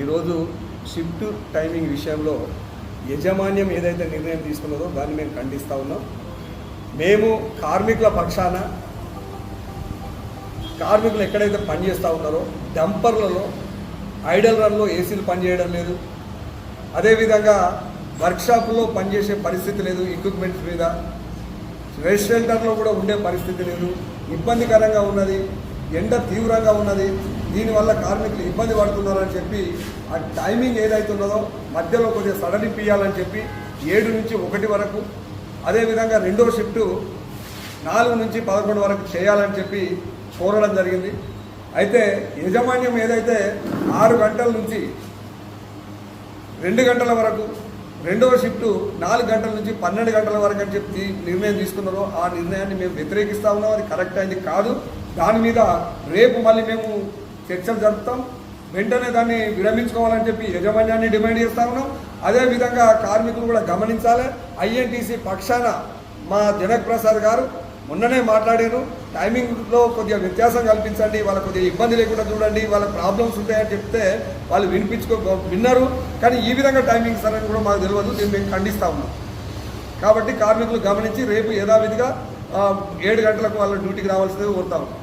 ఈరోజు shift timing విషయంలో యజమాన్యం ఏదైతే నిర్ణయం తీసుకున్నదో దాన్ని మేము ఖండిస్తూ ఉన్నాం. మేము కార్మికుల పక్షాన కార్మికులు ఎక్కడైతే పనిచేస్తూ ఉన్నారో డంపర్లలో ఐడల్ రన్లో ఏసీలు పనిచేయడం లేదు. అదేవిధంగా వర్క్షాప్లో పనిచేసే పరిస్థితి లేదు ఎక్విప్మెంట్స్ మీద. రెస్ట్ షెల్టర్లో కూడా ఉండే పరిస్థితి లేదు. ఇబ్బందికరంగా ఉన్నది. ఎండ తీవ్రంగా ఉన్నది. దీనివల్ల కార్మికులు ఇబ్బంది పడుతున్నారని చెప్పి ఆ టైమింగ్ ఏదైతే ఉన్నదో మధ్యలో కొద్దిగా సడలింపియాలని చెప్పి ఏడు నుంచి ఒకటి వరకు అదేవిధంగా రెండో షిఫ్ట్ నాలుగు నుంచి పదకొండు వరకు చేయాలని చెప్పి కోరడం జరిగింది. అయితే యజమాన్యం ఏదైతే ఆరు గంటల నుంచి రెండు గంటల వరకు రెండవ షిఫ్ట్ నాలుగు గంటల నుంచి పన్నెండు గంటల వరకు అని చెప్పి నిర్ణయం తీసుకున్నారో ఆ నిర్ణయాన్ని మేము వ్యతిరేకిస్తా ఉన్నాం. అది కరెక్ట్ అయింది కాదు. దాని మీద రేపు మళ్ళీ మేము చర్చలు జరుపుతాం. వెంటనే దాన్ని విరమించుకోవాలని చెప్పి యజమాన్యాన్ని డిమాండ్ చేస్తా ఉన్నాం. అదేవిధంగా కార్మికులు కూడా గమనించాలి. ఐఎన్టీసీ పక్షాన మా జనక్ ప్రసాద్ గారు మొన్ననే మాట్లాడారు. టైమింగ్లో కొద్దిగా వ్యత్యాసం కల్పించండి. వాళ్ళ కొద్దిగా ఇబ్బంది లేకుండా చూడండి. వాళ్ళ ప్రాబ్లమ్స్ ఉంటాయని చెప్తే వాళ్ళు వినిపించుకో విన్నారు. కానీ ఈ విధంగా టైమింగ్స్ అనేది కూడా మాకు తెలియదు. దీన్ని మేము ఖండిస్తా ఉన్నాం. కాబట్టి కార్మికులు గమనించి రేపు యథావిధిగా ఏడు గంటలకు వాళ్ళ డ్యూటీకి రావాల్సింది కోరుతా ఉన్నాం.